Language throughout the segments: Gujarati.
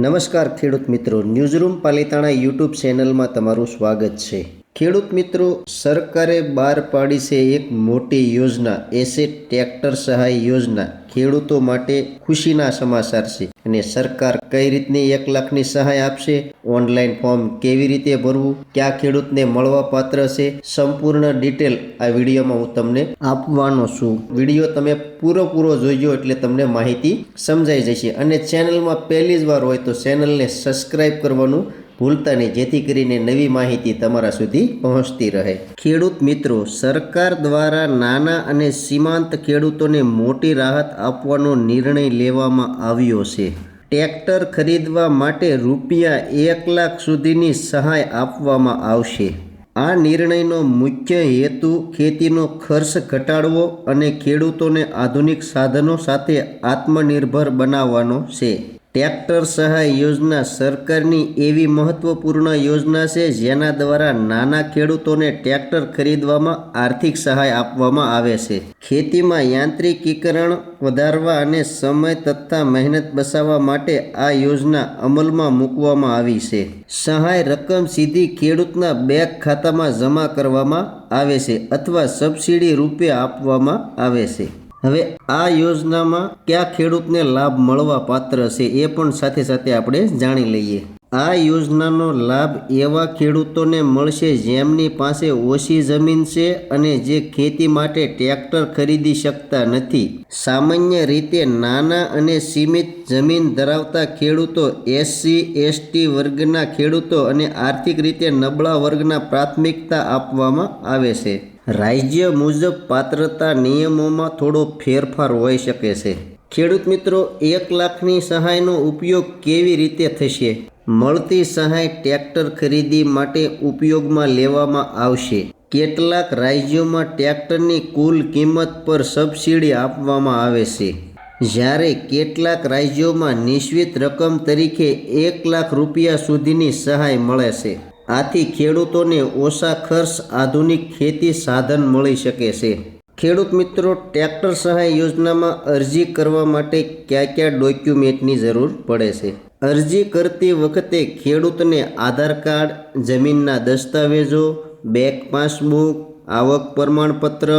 નમસ્કાર ખેડૂત મિત્રો ન્યૂઝરૂમ પાલિતાણા યુટ્યુબ ચેનલમાં તમારું સ્વાગત છે. ખેડૂત મિત્રો, સરકારે બહાર પાડી છે એક મોટી યોજના, એસેટ ટ્રેક્ટર સહાય યોજના. ખેડૂતો માટે ખુશીના સમાચાર છે. અને સરકાર કઈ રીતની એક લાખની સહાય આપશે? ઓનલાઈન ફોર્મ કેવી રીતે ભરવું? ક્યાં ખેડૂતને મળવા પાત્ર છે? સંપૂર્ણ ડિટેલ આ વિડીયોમાં હું તમને આપવાનો છું. વીડિયો તમે પૂરો જોઈજો એટલે તમને માહિતી સમજાઈ જશે. અને ચેનલમાં પહેલી જ વાર હોય તો ચેનલને સબસ્ક્રાઈબ કરવાનું ભૂલતા નહીં જેથી કરીને નવી માહિતી તમારા સુધી પહોંચતી રહે. ખેડૂત મિત્રો, સરકાર દ્વારા નાના અને સીમાંત ખેડૂતોને મોટી રાહત આપવાનો નિર્ણય લેવામાં આવ્યો છે. ટ્રેક્ટર ખરીદવા માટે રૂપિયા એક લાખ સુધીની સહાય આપવામાં આવશે. આ નિર્ણયનો મુખ્ય હેતુ ખેતીનો ખર્ચ ઘટાડવો અને ખેડૂતોને આધુનિક સાધનો સાથે આત્મનિર્ભર બનાવવાનો છે. ટ્રેક્ટર સહાય યોજના સરકારની એવી મહત્વપૂર્ણ યોજના છે જેના દ્વારા નાના ખેડૂતોને ટ્રેક્ટર ખરીદવામાં આર્થિક સહાય આપવામાં આવે છે. ખેતીમાં યાંત્રિકીકરણ વધારવા અને સમય તથા મહેનત બચાવવા માટે આ યોજના અમલમાં મૂકવામાં આવી છે. સહાય રકમ સીધી ખેડૂતના બેંક ખાતામાં જમા કરવામાં આવે છે અથવા સબસિડી રૂપે આપવામાં આવે છે. હવે આ યોજનામાં કયા ખેડૂતને લાભ મળવા પાત્ર છે એ પણ સાથે સાથે આપણે જાણી લઈએ. આ યોજનાનો લાભ એવા ખેડૂતોને મળશે જેમની પાસે ઓછી જમીન છે અને જે ખેતી માટે ટ્રેક્ટર ખરીદી શકતા નથી. સામાન્ય રીતે નાના અને સીમિત જમીન ધરાવતા ખેડૂતો એસસી એસટી વર્ગના ખેડૂતો અને આર્થિક રીતે નબળા વર્ગના પ્રાથમિકતા આપવામાં આવે છે. રાજ્ય મુજબ પાત્રતા નિયમોમાં થોડો ફેરફાર હોઈ શકે છે. ખેડૂત મિત્રો, એક લાખની સહાયનો ઉપયોગ કેવી રીતે થશે? મળતી સહાય ટ્રેક્ટર ખરીદી માટે ઉપયોગમાં લેવામાં આવશે. કેટલાક રાજ્યોમાં ટ્રેક્ટરની કુલ કિંમત પર સબસિડી આપવામાં આવે છે. જ્યારે કેટલાક રાજ્યોમાં નિશ્ચિત રકમ તરીકે એક લાખ રૂપિયા સુધીની સહાય મળે છે. આથી ખેડૂતોને ઓછા ખર્ચ આધુનિક ખેતી સાધન મળી શકે છે. ખેડૂત મિત્રો, ટ્રેક્ટર સહાય યોજનામાં અરજી કરવા માટે કયા કયા ડોક્યુમેન્ટની જરૂર પડે છે? અરજી કરતી વખતે ખેડૂતને આધાર કાર્ડ, જમીનના દસ્તાવેજો, બેંક પાસબુક, આવક પ્રમાણપત્ર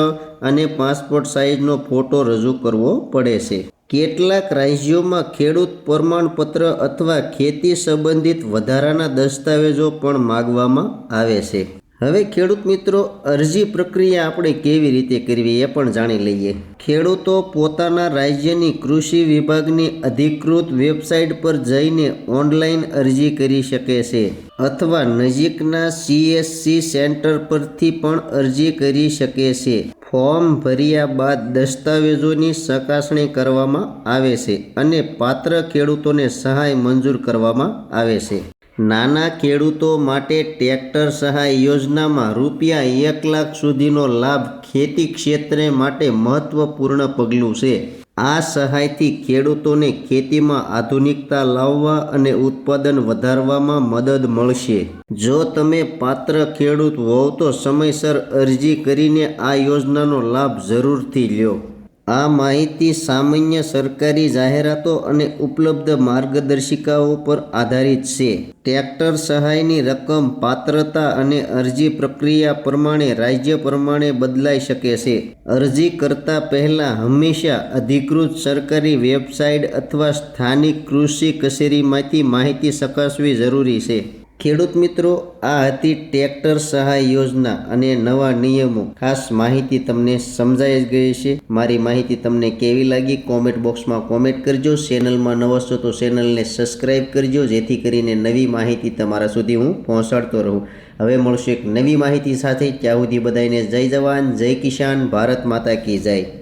અને પાસપોર્ટ સાઇઝનો ફોટો રજૂ કરવો પડે છે. કેટલાક રાજ્યોમાં ખેડૂત પ્રમાણપત્ર અથવા ખેતી સંબંધિત વધારાના દસ્તાવેજો પણ માગવામાં આવે છે. હવે ખેડૂત મિત્રો, અરજી પ્રક્રિયા આપણે કેવી રીતે કરવી એ પણ જાણી લઈએ. ખેડૂતો પોતાના રાજ્યની કૃષિ વિભાગની અધિકૃત વેબસાઇટ પર જઈને ઓનલાઈન અરજી કરી શકે છે અથવા નજીકના સીએસસી સેન્ટર પરથી પણ અરજી કરી શકે છે. ફોર્મ ભર્યા બાદ દસ્તાવેજોની ચકાસણી કરવામાં આવે છે અને પાત્ર ખેડૂતોને સહાય મંજૂર કરવામાં આવે છે. નાના ખેડૂતો માટે ટ્રેક્ટર સહાય યોજનામાં રૂપિયા એક લાખ સુધીનો લાભ ખેતી ક્ષેત્રે માટે મહત્વપૂર્ણ પગલું છે. આ સહાયથી ખેડૂતોને ખેતીમાં આધુનિકતા લાવવા અને ઉત્પાદન વધારવામાં મદદ મળશે. જો તમે પાત્ર ખેડૂત હોવ તો સમયસર અરજી કરીને આ યોજનાનો લાભ જરૂરથી લ્યો. આ માહિતી સામાન્ય સરકારી જાહેરાતો અને ઉપલબ્ધ માર્ગદર્શિકાઓ પર આધારિત છે. ટ્રેક્ટર સહાયની રકમ, પાત્રતા અને અરજી પ્રક્રિયા પ્રમાણે રાજ્ય પ્રમાણે બદલાઈ શકે છે. અરજી કરતા પહેલા હંમેશા અધિકૃત સરકારી વેબસાઇટ અથવા સ્થાનિક કૃષિ કચેરીમાંથી માહિતી ચકાસવી જરૂરી છે. ખેડૂત મિત્રો, આ હતી ટ્રેક્ટર સહાય યોજના અને નવા નિયમો. ખાસ માહિતી તમને સમજાઈ જ ગઈ છે મારી માહિતી તમને કેવી લાગી કોમેન્ટ બોક્સમાં કોમેન્ટ કરજો. ચેનલમાં નવો છો તો ચેનલને સબસ્ક્રાઈબ કરજો, જેથી કરીને નવી માહિતી તમારા સુધી હું પહોંચાડતો રહું. હવે મળશું એક નવી માહિતી સાથે. ત્યાં સુધી બધાને જય જવાન, જય કિસાન, ભારત માતા કી જય.